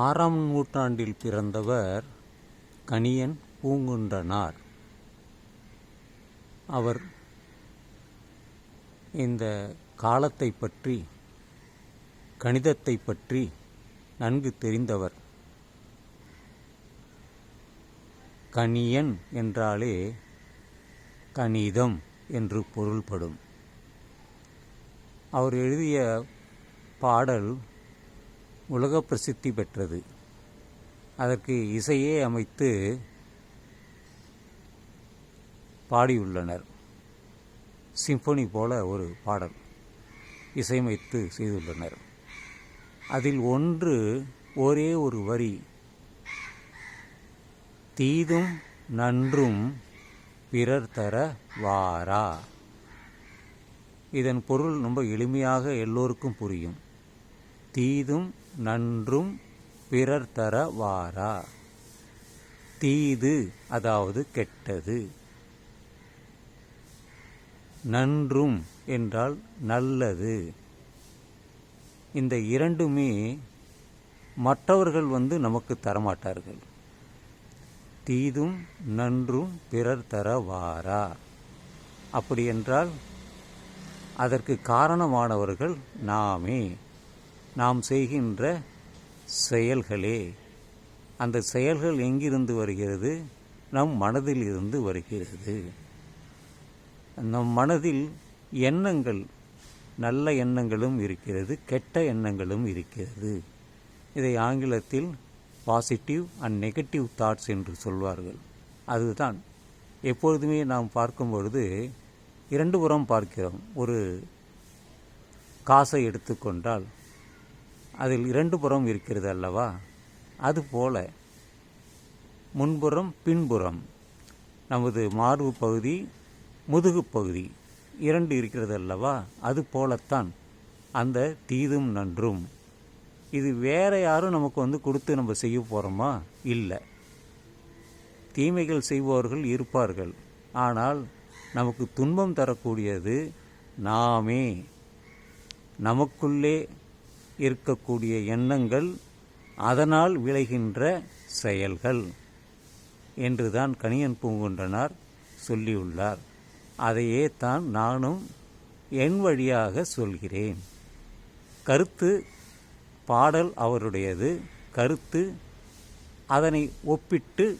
ஆறாம் நூற்றாண்டில் பிறந்தவர் கணியன் பூங்குன்றனார். அவர் இந்த காலத்தை பற்றி கணிதத்தை பற்றி நன்கு தெரிந்தவர். கணியன் என்றாலே கணிதம் என்று பொருள்படும். அவர் எழுதிய பாடல் உலக பிரசித்தி பெற்றது. அதற்கு இசையே அமைத்து பாடியுள்ளனர். சிம்பொனி போல ஒரு பாடல் இசையமைத்து செய்துள்ளனர். அதில் ஒன்று ஒரே ஒரு வரி தீதும் நன்றும் பிறர் தர வாரா இதன் பொருள் ரொம்ப எளிமையாக எல்லோருக்கும் புரியும். தீதும் நன்றும் பிறர் தர வாரா. தீது அதாவது கெட்டது. நன்றும் என்றால் நல்லது. இந்த இரண்டுமே மற்றவர்கள் வந்து நமக்கு தரமாட்டார்கள். தீதும் நன்றும் பிறர் தர வாரா. அப்படி என்றால் அதற்கு காரணமானவர்கள் நாமே. நாம் செய்கின்ற செயல்களே. அந்த செயல்கள் எங்கிருந்து வருகிறது? நம் மனதில் இருந்து வருகிறது. நம் மனதில் எண்ணங்கள் நல்ல எண்ணங்களும் இருக்கிறது கெட்ட எண்ணங்களும் இருக்கிறது. இதை ஆங்கிலத்தில் பாசிட்டிவ் அண்ட் நெகட்டிவ் தாட்ஸ் என்று சொல்வார்கள். அதுதான். எப்பொழுதுமே நாம் பார்க்கும் பொழுது இரண்டு புறம் பார்க்கிறோம். ஒரு காசை எடுத்துக்கொண்டால் அதில் இரண்டு புறம் இருக்கிறது அல்லவா? அதுபோல முன்புறம் பின்புறம். நமது மார்பு பகுதி முதுகு பகுதி இரண்டு இருக்கிறது அல்லவா? அது போலத்தான். அந்த தீதும் நன்றும். இது வேற யாரும் நமக்கு வந்து கொடுத்து நம்ம செய்ய போகிறோமா இல்லை. தீமைகள் செய்பவர்கள் இருப்பார்கள். ஆனால் நமக்கு துன்பம் தரக்கூடியது நாமே. நமக்குள்ளே இருக்கக்கூடிய எண்ணங்கள் அதனால் விளைகின்ற செயல்கள் என்றுதான் கணியன் பூங்குன்றனார் சொல்லியுள்ளார். அதையே தான் நானும் என் வழியாக சொல்கிறேன். கருத்து பாடல் அவருடையது. கருத்து அதனை ஒப்பிட்டு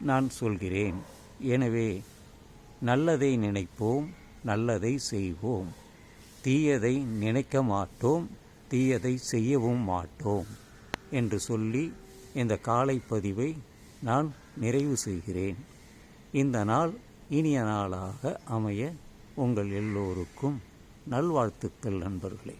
நான் சொல்கிறேன். எனவே நல்லதை நினைப்போம் நல்லதை செய்வோம். தீயதை நினைக்க மாட்டோம். தீயதை செய்யவும் மாட்டோம் என்று சொல்லி இந்த காலை பதிவை நான் நிறைவு செய்கிறேன். இந்த நாள் இனிய நாளாக அமைய உங்கள் எல்லோருக்கும் நல்வாழ்த்துக்கள் நண்பர்களே.